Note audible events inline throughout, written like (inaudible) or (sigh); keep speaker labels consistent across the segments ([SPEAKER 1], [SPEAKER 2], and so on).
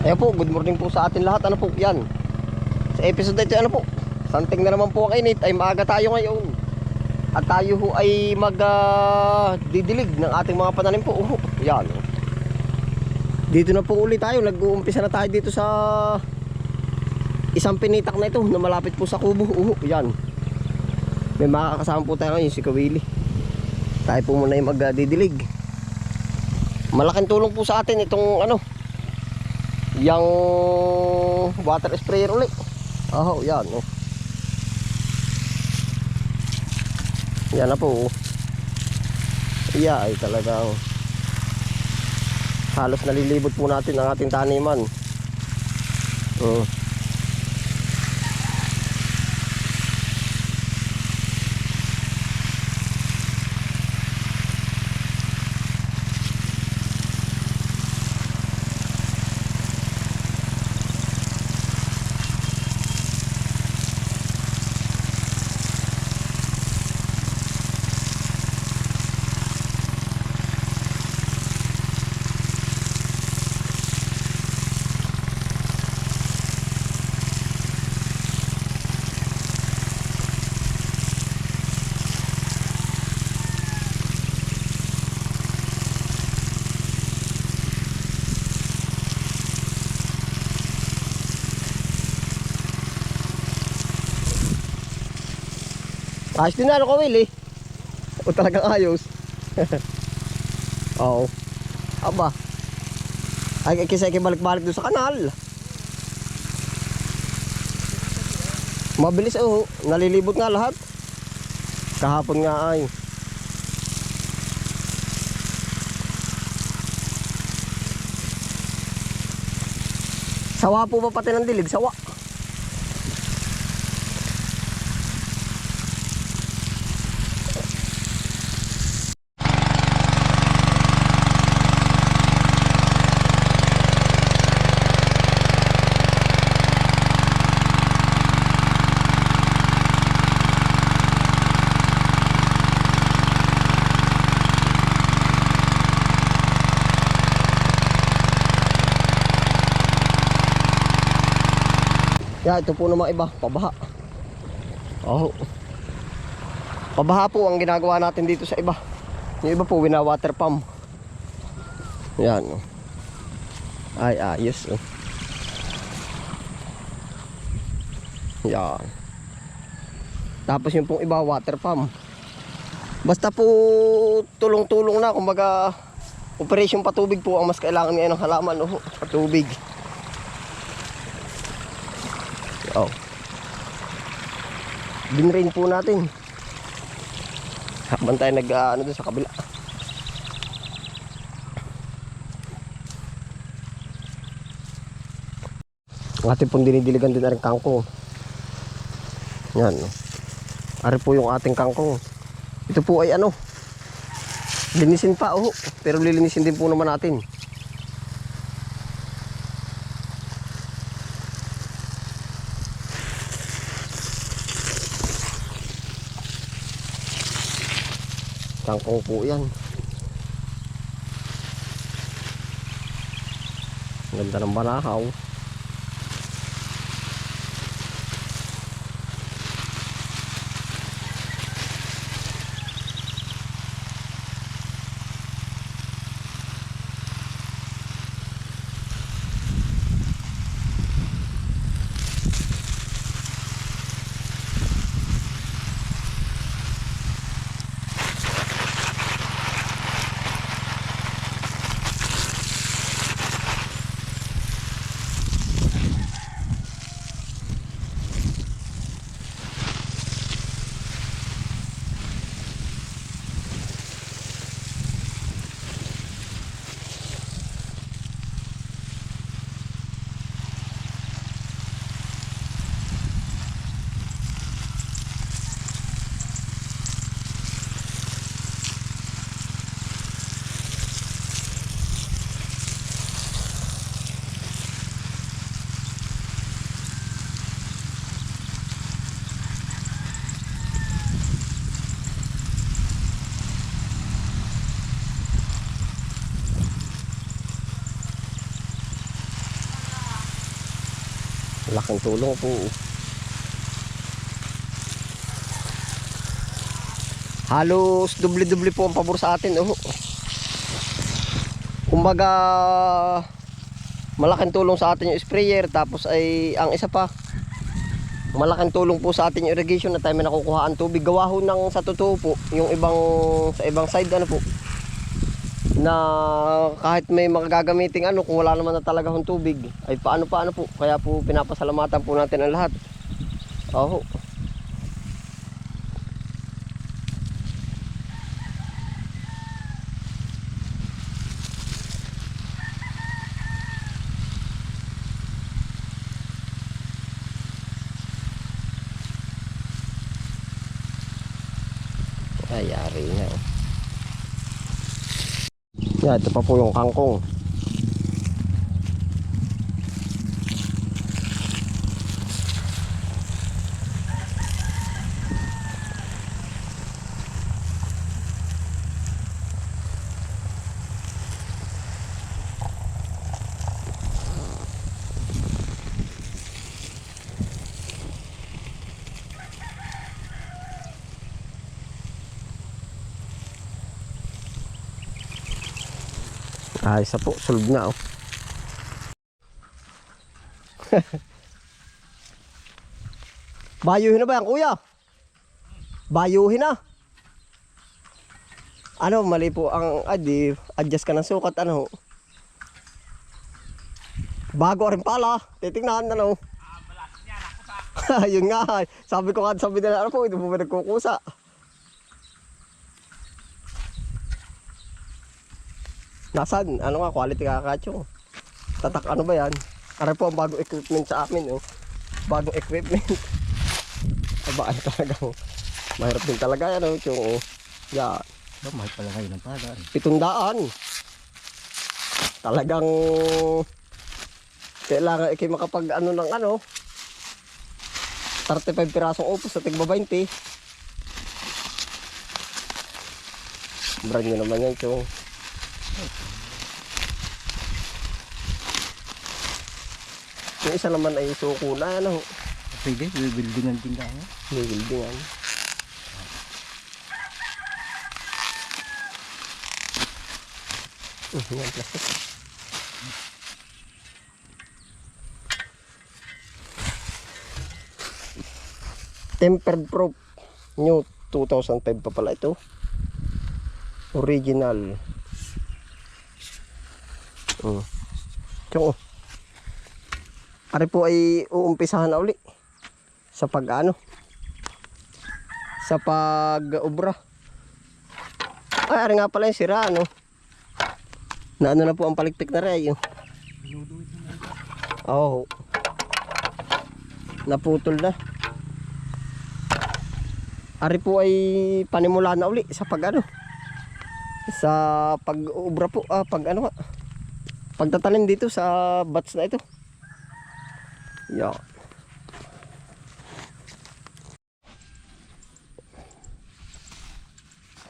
[SPEAKER 1] Ayan po, good morning po sa atin lahat. Ano po, yan. Sa episode na ito, ano po, santing na naman po ang init. Ay maaga tayo ngayon. At tayo ho ay mag ah, didilig ng ating mga pananim po. Uho, yan. Dito na po uli tayo. Nag-uumpisa na tayo dito sa isang pinitak na ito na malapit po sa kubo. Uho, yan. May makakasama po tayo ngayon, si Kawili. Tayo po muna yung magdidilig. Malaking tulong po sa atin itong ano, yung water sprayer ulit. Oh, yan. Oh. Yan na po. oh. Yeah, ay talagang halos nalilibot po natin ang ating taniman. Oh. Ayos din na ano Will eh. O talagang ayos. (laughs) Oo. Aba. Ay, kasi ay balik-balik doon sa kanal. Mabilis oh. Nalilibot nga lahat. Kahapon nga ay. Sawa po ba pati ng dilig? Sawa. Ya, ito po naman iba, pabaha. Oh. Pabaha po ang ginagawa natin dito sa iba. Yung iba po, wina-water pump. Yan. Ay, ayos. Oh. Yan. Tapos yung pong iba, water pump. Basta po tulong-tulong na, kumbaga operation patubig po ang mas kailangan ngayon ng halaman, oh, patubig. Oh. Dinrain po natin. Habang tayo nag ah, ano doon sa kabila. Ang ating pong dinidiligan din na rin kangkong. Yan. Ari po yung ating kangkong. Ito po ay ano. Linisin pa oh. Pero lilinisin din po naman natin. Kangkong po yan. Ganda ng banahaw. Laking tulong po. Halos doble-doble po ang pabor sa atin. Oh. Kumbaga, malaking tulong sa atin yung sprayer. Tapos ay, ang isa pa, malaking tulong po sa atin yung irrigation na tayo may nakukuhaan tubig. Gawa ho ng sa totoo po, yung ibang, sa ibang side ano po, na kahit may mga gagamiting ano, kung wala naman na talaga hong tubig, ay paano paano po. Kaya po pinapasalamatan po natin ang lahat. Oo. Ay, yari na. oh. Yan, ito pa po yung kangkong. Ah, isa po, sulog na oh. (laughs) Bayuhin na ba yan, kuya? Bayuhin na. Ano, mali po ang adi, adjust ka ng sukat, ano? Bago rin pala, titingnan ano. (laughs) Yun nga, sabi ko nga, sabi nila, ano po, ito po ba nagkukusa? Nasaan? Ano nga, quality kakachong. Tatak ano ba yan? Para po ang bagong equipment sa amin, oh. Bagong equipment. (laughs) Abaan talaga, oh. Mahirap din talaga yan, oh, chong, oh. Yan.
[SPEAKER 2] Ba, mahal pala ngayon ang pagar.
[SPEAKER 1] Pitundaan. Talagang kailangan ikay makapag ano ng ano 35 pirasong upos sa tigba 20 brand nyo naman yan chong yung isa naman ay suko na ano
[SPEAKER 2] Pwede, buildingan din ka. ano?
[SPEAKER 1] may buildingan Uh, yan, plastic. Tempered proof. New 2005 pa pala ito. Original. Mm. Tsong, oh. Ari po ay uumpisahan na uli. Sa pag ano. Sa pag ubra. Ay, ari nga pala yung sira, ano. Na ano na po ang palikpik na rin. Oo. Oh. Naputol na. Ari po ay panimula na uli sa pag ano. Sa pag-ubra po, ah, pag ano nga. Pagtatanim dito sa bats na ito. Yan.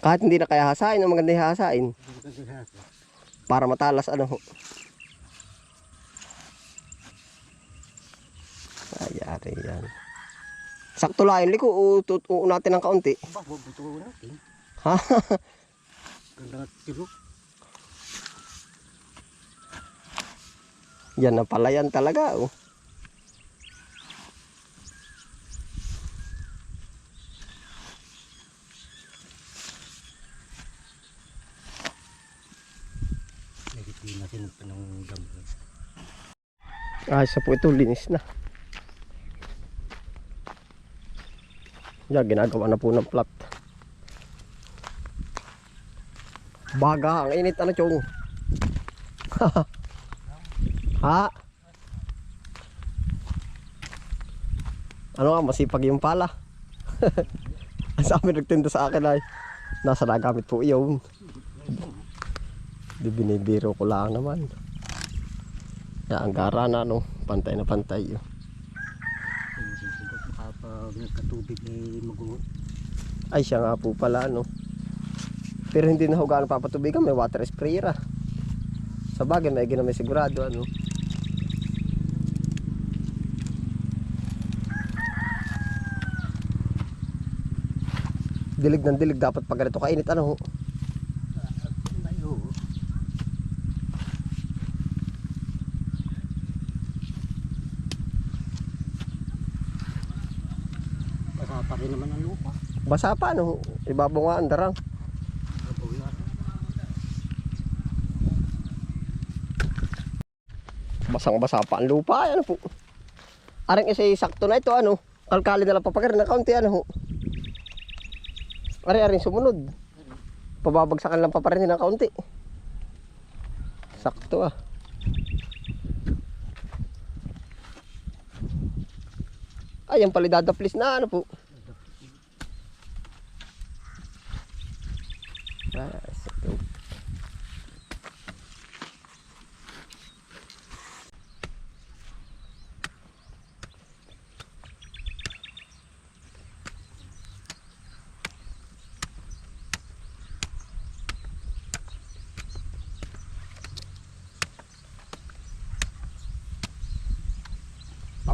[SPEAKER 1] Kahit hindi na kaya hasain, ang maganda hasain. Para matalas ano. Ayari yan. Sakto lang yung liko, uututuo natin ng kaunti.
[SPEAKER 2] Ba, bubuto natin.
[SPEAKER 1] Ha?
[SPEAKER 2] Ganda (laughs) tiro.
[SPEAKER 1] yan na pala yan talaga. Oh.
[SPEAKER 2] Hindi natin pa ng dam.
[SPEAKER 1] Ah, isa po ito, linis na. Yan, ginagawa na po ng plat. Baga, ang init ano chong. (laughs) ha? Ano nga, masipag yung pala. (laughs) Ang sabi nagtinda sa akin ay, nasa nagamit po iyon. Binibiro ko lang naman. Yan, ang gara na no. Pantay na pantay yun.
[SPEAKER 2] Kapag nagkatubig ay maguho.
[SPEAKER 1] Ay siya nga po pala no. Pero hindi na hugaan papatubigan. May water sprayer ah. Sa bagay na ginamay sigurado ano. Dilig ng dilig dapat pag ganito kainit ano.
[SPEAKER 2] Basa pa rin naman ang lupa.
[SPEAKER 1] Basa pa nga ang darang.
[SPEAKER 2] Babaw na.
[SPEAKER 1] Basang basa pa ang lupa. Ano po. Aring isa sakto na ito ano. Kalkali na lang papagarin na kaunti ano ho. Ari aring sumunod. Pababagsakan lang pa pa rin ng kaunti. Sakto ah. Ay, yung palidada please na ano po. Ah, sakto.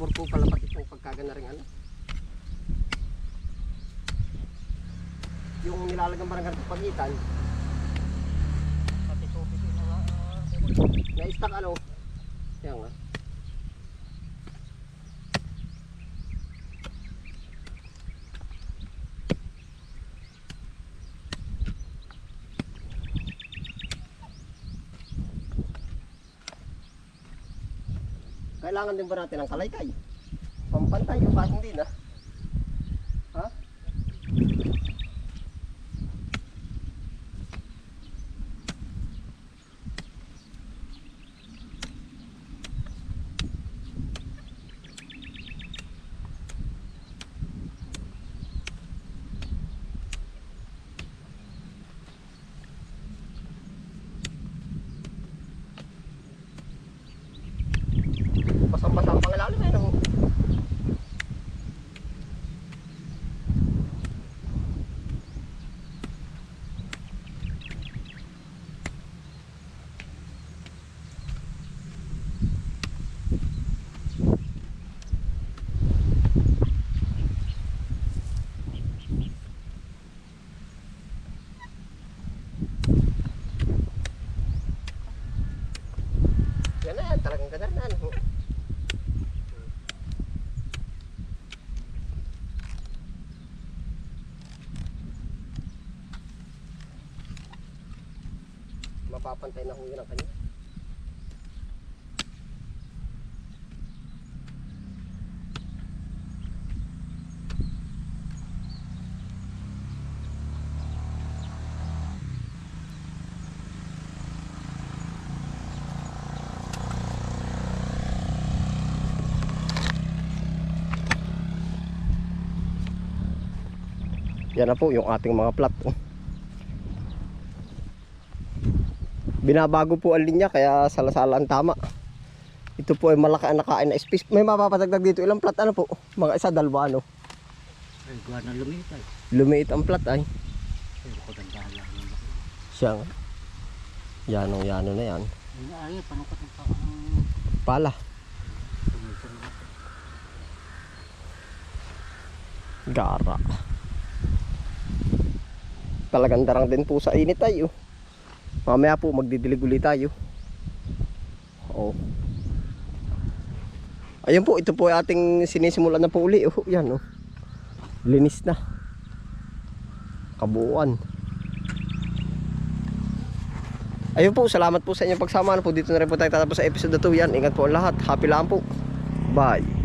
[SPEAKER 1] Pabor po pala pati itong pagkagana rin ano. Yung nilalagang barangay sa pagitan,
[SPEAKER 2] na
[SPEAKER 1] na-stack ano. Yan nga. Kailangan din ba natin ng kalaykay? Pampantay o ba hindi na? Ha? Basang-basa ang pangilalim eh. No? Yan na yan, talagang ganun na. Ano? Mapapantay na ho yun ang kanya. Yan na po yung ating mga plat. oh. Binabago po ang linya kaya salasala ang tama. Ito po ay malaki ang nakain na space. May mapapatagdag dito ilang plat ano po? Mga isa dalawa ano.
[SPEAKER 2] Ay, gawa na lumitay.
[SPEAKER 1] Lumiit ang plat ay. Siya nga. Yanong yano na yan.
[SPEAKER 2] Ay, ay, panukot ng
[SPEAKER 1] Pala. Gara. Talagang darang din po sa init tayo. Mamaya po magdidilig ulit tayo. Oo. Ayun po, ito po ating sinisimulan na po uli. Oh, yan oh. Linis na. Kabuuan. Ayun po, salamat po sa inyong pagsama na po. Dito na rin po tayo tatapos sa episode na to. Yan, ingat po ang lahat. Happy lang po. Bye.